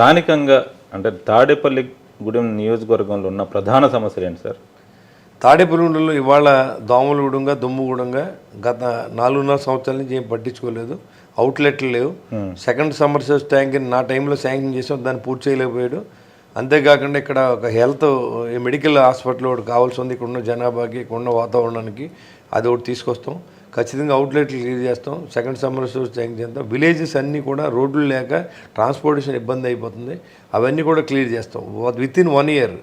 స్థానికంగా అంటే తాడేపల్లి గూడెం నియోజకవర్గంలో ఉన్న ప్రధాన సమస్యలు ఏంటి సార్? తాడేపల్లిలో ఇవాళ దోమలు గుడంగా దుమ్ము గుడంగా గత నాలుగున్నర సంవత్సరాల నుంచి ఏం పట్టించుకోలేదు. అవుట్లెట్లు లేవు. సెకండ్ సమ్మర్ సోర్స్ ట్యాంక్ నా టైంలో శాంక్షన్ చేసాం దాన్ని పూర్తి చేయలేకపోయాడు. అంతేకాకుండా ఇక్కడ ఒక హెల్త్ మెడికల్ హాస్పిటల్ ఒకటి కావాల్సి ఉంది. ఇక్కడ ఉన్న జనాభాకి ఇక్కడ ఉన్న వాతావరణానికి అది ఒకటి తీసుకొస్తాం. ఖచ్చితంగా అవుట్లెట్లు క్లియర్ చేస్తాం. సెకండ్ సమ్మర్ సోర్స్ ట్యాంక్ చేస్తాం. విలేజెస్ అన్నీ కూడా రోడ్లు లేక ట్రాన్స్పోర్టేషన్ ఇబ్బంది అయిపోతుంది. అవన్నీ కూడా క్లియర్ చేస్తాం. Within one year.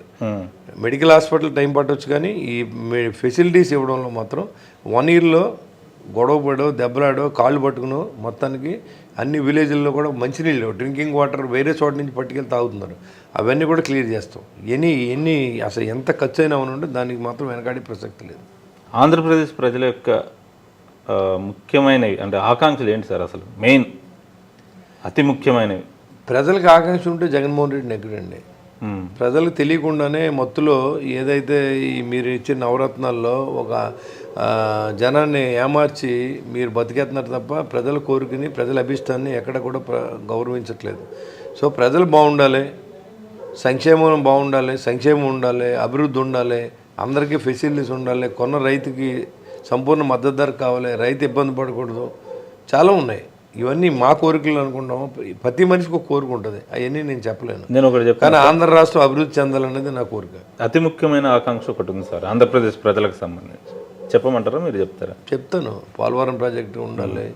Medical hospital time పట్టొచ్చు కానీ ఈ ఫెసిలిటీస్ ఇవ్వడంలో మాత్రం వన్ ఇయర్లో గొడవ పడో దెబ్బలాడో కాళ్ళు పట్టుకునో మొత్తానికి అన్ని విలేజ్ల్లో కూడా మంచినీళ్ళు డ్రింకింగ్ వాటర్ వేరే చోట నుంచి పట్టుకెళ్ళి తాగుతున్నారు. అవన్నీ కూడా క్లియర్ చేస్తాం. ఎన్ని ఎన్ని అసలు ఎంత ఖర్చు అయినా ఉంటే దానికి మాత్రం వెనకాడే ప్రసక్తి లేదు. ఆంధ్రప్రదేశ్ ప్రజల యొక్క ముఖ్యమైనవి అంటే ఆకాంక్షలు ఏంటి సార్ అసలు? మెయిన్ అతి ముఖ్యమైనవి. ప్రజలకు ఆకాంక్ష ఉంటే జగన్మోహన్ రెడ్డి నెగ్గడండి. ప్రజలకు తెలియకుండానే మత్తులో ఏదైతే ఈ మీరు ఇచ్చిన నవరత్నాల్లో ఒక జనాన్ని ఏమార్చి మీరు బతికేస్తున్నారు తప్ప ప్రజల కోరికని ప్రజల అభిష్టాన్ని ఎక్కడ కూడా ప్ర గౌరవించట్లేదు. సో ప్రజలు బాగుండాలి సంక్షేమం బాగుండాలి సంక్షేమం ఉండాలి అభివృద్ధి ఉండాలి అందరికీ ఫెసిలిటీస్ ఉండాలి కొన్న రైతుకి సంపూర్ణ మద్దతు ధర కావాలి రైతు ఇబ్బంది పడకూడదు. చాలా ఉన్నాయి. ఇవన్నీ మా కోరికలు అనుకుంటాము. ప్రతి మనిషికి ఒక కోరిక ఉంటుంది. అవన్నీ నేను చెప్పలేను. నేను ఒకటి చెప్తాను కానీ ఆంధ్ర రాష్ట్రం అభివృద్ధి చెందాలనేది నా కోరిక. అతి ముఖ్యమైన ఆకాంక్ష ఒకటి ఉంది సార్. ఆంధ్రప్రదేశ్ ప్రజలకు సంబంధించి. చెప్పమంటారా? మీరు చెప్తారా? చెప్తాను. పోలవరం ప్రాజెక్టు ఉండాలి.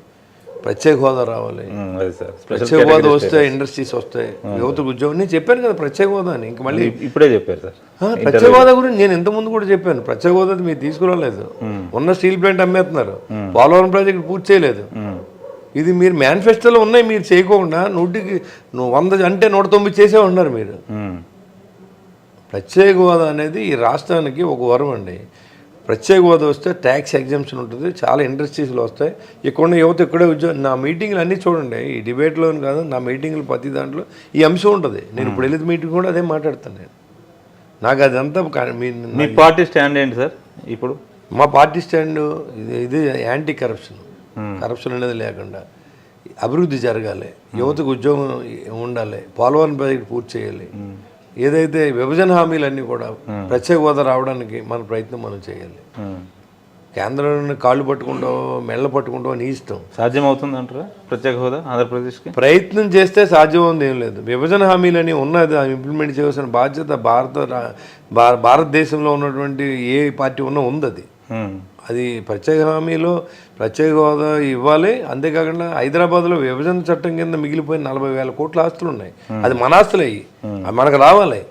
ప్రత్యేక హోదా రావాలి. ప్రత్యేక హోదా వస్తే ఇండస్ట్రీస్ వస్తాయి యువతకు ఉద్యోగం. నేను చెప్పాను కదా ప్రత్యేక హోదా అని. ఇంక మళ్ళీ ఇప్పుడే చెప్పారు సార్. ప్రత్యేక హోదా గురించి నేను ఇంత ముందు కూడా చెప్పాను. ప్రత్యేక హోదా మీరు తీసుకురాలేదు. ఉన్న స్టీల్ ప్లాంట్ అమ్మేస్తున్నారు. పోలవరం ప్రాజెక్ట్ పూర్తి చేయలేదు. ఇది మీరు మేనిఫెస్టోలో ఉన్నాయి మీరు చేయకుండా నూటికి నువ్వు వంద అంటే నూట తొమ్మిది చేసే ఉన్నారు మీరు. ప్రత్యేక హోదా అనేది ఈ రాష్ట్రానికి ఒక వరం అండి. ప్రత్యేక హోదా వస్తే ట్యాక్స్ ఎగ్జామ్షన్ ఉంటుంది చాలా ఇండస్ట్రీస్లో వస్తాయి. ఇక్కడ యువత ఇక్కడే ఉద్యోగం నా మీటింగ్లు అన్నీ చూడండి ఈ డిబేట్లో కాదు నా మీటింగ్లు ప్రతి దాంట్లో ఈ అంశం ఉంటుంది. నేను ఇప్పుడు వెళ్ళేది మీటింగ్ కూడా అదే మాట్లాడతాను నేను. నాకు అదంతా మీ మీ పార్టీ స్టాండ్ ఏంటి సార్ ఇప్పుడు? మా పార్టీ స్టాండ్ ఇది ఇది యాంటీ కరప్షన్ కరప్షన్ అనేది లేకుండా అభివృద్ధి జరగాలి. యువతకు ఉద్యోగం ఉండాలి. పోలవరం ప్రాజెక్ట్ పూర్తి చేయాలి. ఏదైతే విభజన హామీలన్నీ కూడా ప్రత్యేక హోదా రావడానికి మన ప్రయత్నం మనం చేయాలి. కేంద్రాన్ని కాళ్ళు పట్టుకుంటాం మెళ్ళ పట్టుకుంటాం నీ ఇష్టం. సాధ్యం అవుతుంది అంటారా ప్రత్యేక హోదా ఆంధ్రప్రదేశ్కి? ప్రయత్నం చేస్తే సాధ్యమైంది ఏం లేదు. విభజన హామీలని ఉన్నది ఇంప్లిమెంట్ చేయాల్సిన బాధ్యత భారత భారతదేశంలో ఉన్నటువంటి ఏ పార్టీ ఉన్నా ఉంది అది. అది ప్రత్యేక హామీలో ప్రత్యేక హోదా ఇవ్వాలి. అంతేకాకుండా హైదరాబాద్లో విభజన చట్టం కింద మిగిలిపోయిన నలభై వేల కోట్ల ఆస్తులు ఉన్నాయి. అది మన ఆస్తులు అయ్యి అవి మనకు రావాలి.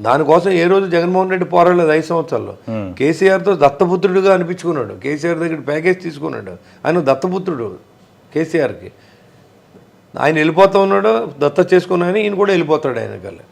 దానికోసం ఏ రోజు జగన్మోహన్ రెడ్డి పోరాడలేదు ఐదు సంవత్సరాల్లో. కేసీఆర్తో దత్తపుత్రుడిగా అనిపించుకున్నాడు. కేసీఆర్ దగ్గర ప్యాకేజ్ తీసుకున్నాడు. ఆయన దత్తపుత్రుడు కేసీఆర్కి. ఆయన వెళ్ళిపోతా ఉన్నాడు దత్త చేసుకున్నాయని ఈయన కూడా వెళ్ళిపోతాడు ఆయన కల్లా